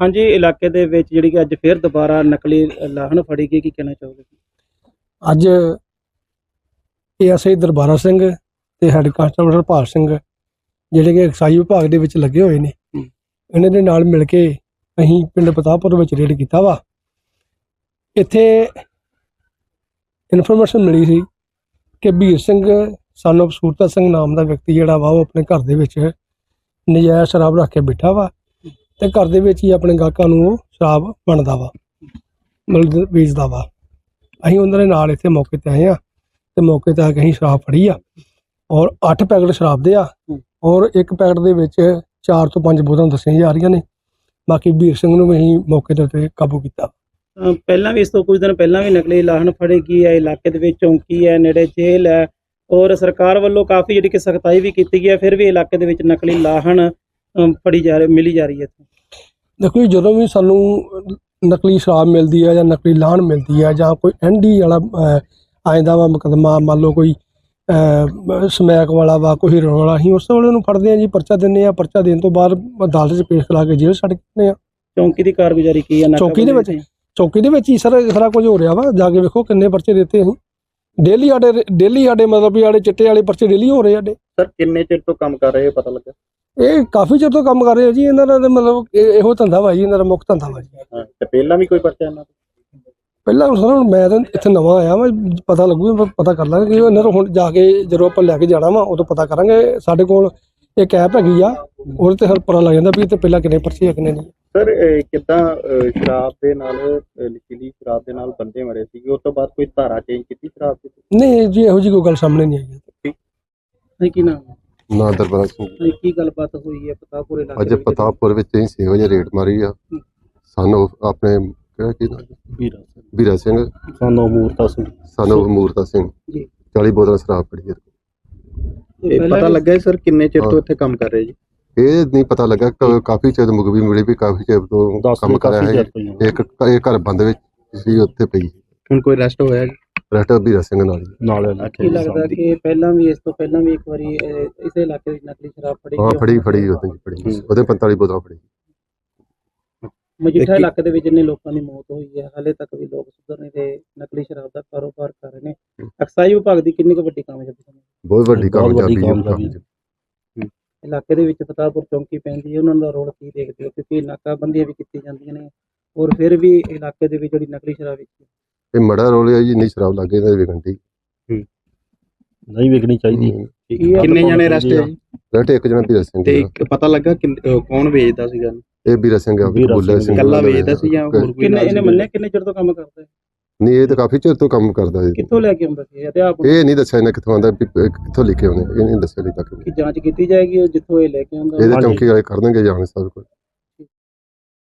ਹਾਂਜੀ ਇਲਾਕੇ ਦੇ ਵਿੱਚ ਜਿਹੜੀ ਕਿ ਅੱਜ ਫਿਰ ਦੁਬਾਰਾ ਨਕਲੀ ਲਾਹਣ ਫੜੀ ਗਈ ਕੀ ਕਹਿਣਾ ਚਾਹੋਗੇ? ਅੱਜ ਏਐਸਆਈ ਦਰਬਾਰਾ ਸਿੰਘ ਤੇ ਹੈਡ ਕਾਂਸਟੇਬਲ ਹਰਪਾਲ ਸਿੰਘ ਜਿਹੜੇ ਕਿ ਐਕਸਾਈਜ਼ ਵਿਭਾਗ ਦੇ ਵਿੱਚ ਲੱਗੇ ਹੋਏ ਨੇ। ਇਹਨਾਂ ਦੇ ਨਾਲ ਮਿਲ ਕੇ ਅਸੀਂ ਪਿੰਡ ਪਤਾਪੁਰ ਵਿੱਚ ਰੇਡ ਕੀਤਾ ਵਾ। ਇੱਥੇ ਇਨਫੋਰਮੇਸ਼ਨ ਮਿਲੀ ਸੀ ਕਿ ਵੀਰ ਸਿੰਘ of ਸੂਰਤਾ ਸਿੰਘ ਨਾਮ ਦਾ ਵਿਅਕਤੀ ਜਿਹੜਾ ਵਾ ਉਹ ਆਪਣੇ ਘਰ ਦੇ ਵਿੱਚ ਨਜਾਇਜ਼ ਸ਼ਰਾਬ ਰੱਖ ਕੇ ਬੈਠਾ ਵਾ। ਤੇ ਘਰ ਦੇ ਵਿੱਚ ਹੀ ਆਪਣੇ ਗਾਹਕਾਂ ਨੂੰ ਉਹ ਸ਼ਰਾਬ ਵੰਡਦਾ ਵਾ, ਮਤਲਬ ਵੇਚਦਾ ਵਾ। ਅਸੀਂ ਉਹਨਾਂ ਦੇ ਨਾਲ ਇੱਥੇ ਮੌਕੇ ਤੇ ਆਏ ਆ ਤੇ ਮੌਕੇ ਤੇ ਆ ਕੇ ਅਸੀਂ ਸ਼ਰਾਬ ਫੜੀ ਆ ਔਰ 8 ਪੈਕਟ ਸ਼ਰਾਬ ਦੇ ਆ ਔਰ ਇੱਕ ਪੈਕਟ ਦੇ ਵਿੱਚ 4 ਤੋਂ 5 ਬੋਤਲਾਂ ਦੱਸੀਆਂ ਜਾ ਰਹੀਆਂ ਨੇ। ਬਾਕੀ ਵੀਰ ਸਿੰਘ ਨੂੰ ਵੀ ਅਸੀਂ ਮੌਕੇ ਦੇ ਉੱਤੇ ਕਾਬੂ ਕੀਤਾ। ਪਹਿਲਾਂ ਵੀ ਇਸ ਤੋਂ ਕੁਝ ਦਿਨ ਪਹਿਲਾਂ ਵੀ ਨਕਲੀ ਲਾਹਣ ਫੜੀ ਗਈ ਹੈ, ਇਲਾਕੇ ਦੇ ਵਿੱਚ ਚੌਂਕੀ ਹੈ, ਨੇੜੇ ਜੇਲ੍ਹ ਹੈ ਔਰ ਸਰਕਾਰ ਵੱਲੋਂ ਕਾਫੀ ਜਿਹੜੀ ਕਿ ਸਖਤਾਈ ਵੀ ਕੀਤੀ ਗਈ ਹੈ, ਫਿਰ ਵੀ ਇਲਾਕੇ ਦੇ ਵਿੱਚ ਨਕਲੀ ਲਾਹਣ ਅਮ, ਫੜੀ ਜਾ ਰਹੀ ਮਿਲੀ ਜਾ ਰਹੀ ਹੈ ਦੇਖੋ ਜੀ ਜਦੋਂ ਵੀ ਸਾਨੂੰ ਨਕਲੀ ਸ਼ਰਾਬ ਮਿਲਦੀ ਹੈ ਜਾਂ ਨਕਲੀ ਲਾਹਣ ਮਿਲਦੀ ਹੈ ਜਾਂ ਕੋਈ ਐਨਡੀ ਵਾਲਾ ਅਹ, ਆਇਂਦਾ ਵਾ ਮੁਕੱਦਮਾ ਮੰਨ ਲਓ ਕੋਈ ਅਹ, ਸਮੈਕ ਵਾਲਾ ਵਾ ਕੋਈ ਹੀਰੋਇਨ ਵਾਲਾ ਅਸੀਂ ਉਸ ਵੇਲੇ ਉਹਨੂੰ ਫੜਦੇ ਆ ਜੀ ਪਰਚਾ ਦਿੰਦੇ ਆ ਪਰਚਾ ਦੇਣ ਤੋਂ ਬਾਅਦ ਅਦਾਲਤ 'ਚ ਪੇਸ਼ ਕਰਾ ਕੇ ਜੇਲ੍ਹ ਛੱਡ ਕੇ ਆ ਚੌਂਕੀ ਦੀ ਕਾਰਗੁਜ਼ਾਰੀ ਕੀ ਹੈ? ਚੌਂਕੀ ਦੇ ਵਿੱਚ? ਚੌਕੀ ਦੇ ਵਿੱਚ ਹੀ ਸਰ ਸਾਰਾ ਕੁਝ ਹੋ ਰਿਹਾ ਵਾ ਜਾ ਕੇ ਵੇਖੋ ਕਿੰਨੇ ਪਰਚੇ ਦਿੱਤੇ ਅਸੀਂ। ਡੇਲੀ ਸਾਡੇ ਡੇਲੀ ਸਾਡੇ ਮਤਲਬ ਵੀ ਸਾਡੇ ਚਿੱਟੇ ਵਾਲੇ ਪਰਚੇ ਡੇਲੀ ਹੋ ਰਹੇ ਸਾਡੇ। ਸਰ ਕਿੰਨੇ ਚਿਰ ਤੋਂ ਕੰਮ ਕਰ ਰਹੇ ਹੋ ਪਤਾ ਲੱਗਾ? ਇਹ ਕਾਫੀ ਚਿਰ ਤੋਂ ਕੰਮ ਕਰ ਰਹੇ ਆ ਜੀ ਇਹਨਾਂ ਦਾ ਤਾਂ ਮਤਲਬ ਇਹ- ਇਹੋ ਧੰਦਾ ਵਾ ਜੀ ਇਹਨਾਂ ਦਾ ਮੁੱਖ ਧੰਦਾ ਵਾ ਜੀ ਹਾਂ, ਤੇ ਪਹਿਲਾਂ ਵੀ ਕੋਈ ਪਰਚਾ ਇਹਨਾਂ ਦਾ ਪਹਿਲਾਂ ਸਰ ਹੁਣ ਮੈਂ ਤਾਂ ਇੱਥੇ ਨਵਾਂ ਆਇਆ ਮੈਂ ਪਤਾ ਲੱਗੂ ਪ- ਪਤਾ ਕਰ ਲਾਂਗੇ ਕਿ ਇਹਨਾਂ ਨੂੰ ਹੁਣ ਜਾ ਕੇ ਜਦੋਂ ਆਪਾਂ ਲੈ ਕੇ ਜਾਣਾ ਵਾ ਉਦੋਂ ਪਤਾ ਕਰਾਂਗੇ। ਸਾਡੇ ਕੋਲ ਇੱਕ ਐਪ ਹੈਗੀ ਆ ਉਹਦੇ ਤੇ ਹਰ ਪਤਾ ਲੱਗ ਜਾਂਦਾ ਵੀ ਇਹ ਤੇ ਪਹਿਲਾਂ ਕਿੰਨੇ ਪਰਚੇ ਆ ਕਿੰਨੇ ਨਹੀਂ। ਸਰ ਇਹ ਕਿੱਦਾਂ ਅਹ, ਸ਼ਰਾਬ ਦੇ ਨਾਲ ਅਹ, ਨਸ਼ੀਲੀ ਸ਼ਰਾਬ ਦੇ ਨਾਲ ਬੰਦੇ ਮਰੇ ਸੀਗੇ ਉਸ ਤੋਂ ਬਾਅਦ ਕੋਈ ਧਾਰਾ ਚੇਂਜ ਕੀਤੀ ਸ਼ਰਾਬ ਦੀ? ਨਹੀਂ ਜੀ ਇਹੋ ਜਿਹੀ ਕੋਈ ਗੱਲ ਸਾਹਮਣੇ ਨਹੀਂ ਆਈ। ਹੈ। ਨਹੀਂ ਕੀ ਨਾਮ? ਨਾ ਦਰਬਾਰਾ ਸਿੰਘ ਨਹੀਂ, ਕੀ ਗੱਲਬਾਤ ਹੋਈ ਹੈ ਪਤਾਪੁਰ ਇਲਾਕੇ ਅੱਜ ਦੇ ਵਿੱਚ? ਪਤਾਪੁਰ ਵਿੱਚ ਅਸੀਂ 6 ਵਜੇ ਰੇਡ ਮਾਰੀ ਆ। ਸਾਨੂੰ ਆਪਣੇ ਕਿਹੜਾ ਕੀ ਨਾਮ? ਵੀਰਾ ਵੀਰਾ ਸਿੰਘ। ਸਾਨੂੰ ਮੂਰਤਾ ਸਿੰਘ। ਸਾਨੂੰ ਮੂਰਤਾ ਸਿੰਘ। ਜੀ। 40 ਬੋਤਲਾਂ ਸ਼ਰਾਬ ਫੜੀ ਆ। ਇਹ ਪਹਿਲਾਂ ਪਤਾ ਵੀ- ਲੱਗਾ ਸਰ ਕਿੰਨੇ ਚਿਰ ਹਾਂ। ਤੋਂ ਇੱਥੇ ਕੰਮ ਕਰ ਰਹੇ ਜੀ? ਇਹ ਨਹੀਂ ਪਤਾ ਲੱਗਾ ਕ- ਕਾਫੀ ਚਿਰ ਮੁਗਵੀ ਮਿਲੀ ਵੀ ਕਾਫੀ ਚਿਰ ਤੋਂ ਕੰਮ ਕਰ ਰਿਹਾ ਹੈ। ਇੱਕ ਇਹ ਘਰ ਬੰਦ ਵਿੱਚ ਸੀ ਉੱਥੇ ਪਈ। ਹੁਣ ਕੋਈ ਅਰੈਸਟ ਹੋਇਆ ਜੀ? ਰੈਸਟ ਵੀਰਾ ਸਿੰਘ ਨਾਲ ਹੀ। ਨਾਲ ਕੀ ਲੱਗਦਾ ਕਿ ਪਹਿਲਾਂ ਵੀ ਇਸ ਤੋਂ ਪਹਿਲਾਂ ਵੀ ਇੱਕ ਵਾਰੀ ਅਹ, ਇਸੇ ਇਲਾਕੇ ਵਿੱਚ ਨਕਲੀ ਸ਼ਰਾਬ ਫੜੀ ਹਾਂ ਗਈ ਫੜੀ ਫੜੀ ਉਹਦੇ ਫੜੀ। ਉਹਦੇ 45 ਬੋਤਲਾਂ ਫੜੀ ਮਜੀਠਾ ਇਲਾਕੇ ਦੇ ਵਿੱਚ ਜਿੰਨੇ ਲੋਕਾਂ ਦੀ ਮੌਤ ਹੋਈ ਹੈ ਹਾਲੇ ਤੱਕ ਵੀ ਲੋਕ ਸੁਧਰ ਨਹੀਂ ਰਹੇ ਨਕਲੀ ਸ਼ਰਾਬ ਦਾ ਕਾਰੋਬਾਰ ਕਰ ਰਹੇ ਨੇ ਐਕਸਾਈਜ਼ ਵਿਭਾਗ ਦੀ ਕਿੰਨੀ ਕੁ ਵੱਡੀ ਕਾਮਯਾਬੀ ਹੈ ਬਹੁਤ ਵੱਡੀ ਬਹੁਤ ਵੱਡੀ ਕਾਮਯਾਬੀ ਹੈ ਉਹ ਕਾਮਯਾਬੀ। ਕੰਮ 'ਚ। ਇਲਾਕੇ ਦੇ ਵਿੱਚ ਫਤਾਪੁਰ ਚੌਂਕੀ ਪੈਂਦੀ ਹੈ ਉਹਨਾਂ ਦਾ ਰੋਲ ਕੀ ਦੇਖਦੇ ਹੋ ਕਿਉਂਕਿ ਨਾਕਾਬੰਦੀਆਂ ਵੀ ਕੀਤੀਆਂ ਜਾਂਦੀਆਂ ਨੇ ਔਰ ਫਿਰ ਵੀ ਇਲਾਕੇ ਦੇ ਵਿੱਚ ਜਿਹੜੀ ਨਕਲੀ ਸ਼ਰਾਬ ਵਿੱਚ ਇਹ ਮੜਾ ਰੋਲ ਹੈ ਜੀ ਇੰਨੀ ਸ਼ਰਾਬ ਲੱਗੇ ਇਹਦੇ ਵਿਕਣ ਦੀ। ਨਹੀਂ ਵਿਕਣੀ ਚਾਹੀਦੀ। ਹੂੰ। ਕਿੰਨੇ ਜਣੇ ਅਰੈਸਟ ਹੋਏ ਜੀ? ਰੈਸਟ ਇੱਕ ਜਣਾ ਵੀਰਾ ਸਿੰਘ ਤੇ। ਇੱਕ ਪਤਾ ਲੱਗਾ ਅਹ, ਕੌਣ ਵੇਚਦਾ ਸੀਗਾ? ਇਹ ਵੀਰਾ ਸਿੰਘ ਆ ਵੀਰਾ ਬੁੱਲਾ ਸਿੰਘ। ਇਕੱਲਾ ਵੇਚਦਾ ਸੀ ਜਾਂ ਹੋਰ ਕੋਈ ਕਿੰਨੇ ਨਾਲ ਇਹਨੇ? ਮੰਨਿਆ ਕਿੰਨੇ ਚਿਰ ਤੋਂ ਕੰਮ ਕਰਦਾ ਹੈ ਨਹੀਂ ਇਹ ਤਾਂ ਕਾਫੀ ਚਿਰ ਤੋਂ ਕੰਮ ਕਰਦਾ ਹੈ ਕਿੱਥੋਂ ਲੈ ਕੇ ਆਉਂਦਾ ਸੀ? ਅਧਿਆਪਕ? ਇਹ ਨਹੀਂ ਦੱਸਿਆ ਇਹਨੇ ਕਿੱਥੋਂ ਆਂਦਾ ਕਿੱਥੋਂ ਲਿਖੇ ਹੋਣੇ ਇਹ ਨਹੀਂ ਦੱਸਿਆ ਲਈ ਤੱਕ। ਕੀ ਜਾਂਚ ਕੀਤੀ ਜਾਏਗੀ ਉਹ ਜਿੱਥੋਂ ਇਹ ਲੈ ਕੇ ਆਉਂਦਾ। ਇਹਦੇ ਹਾਂਜੀ। ਚੌਂਕੀ ਵਾਲੇ ਕਰ ਦੇਣਗੇ ਜਾਣ ਸਭ ਕੁਝ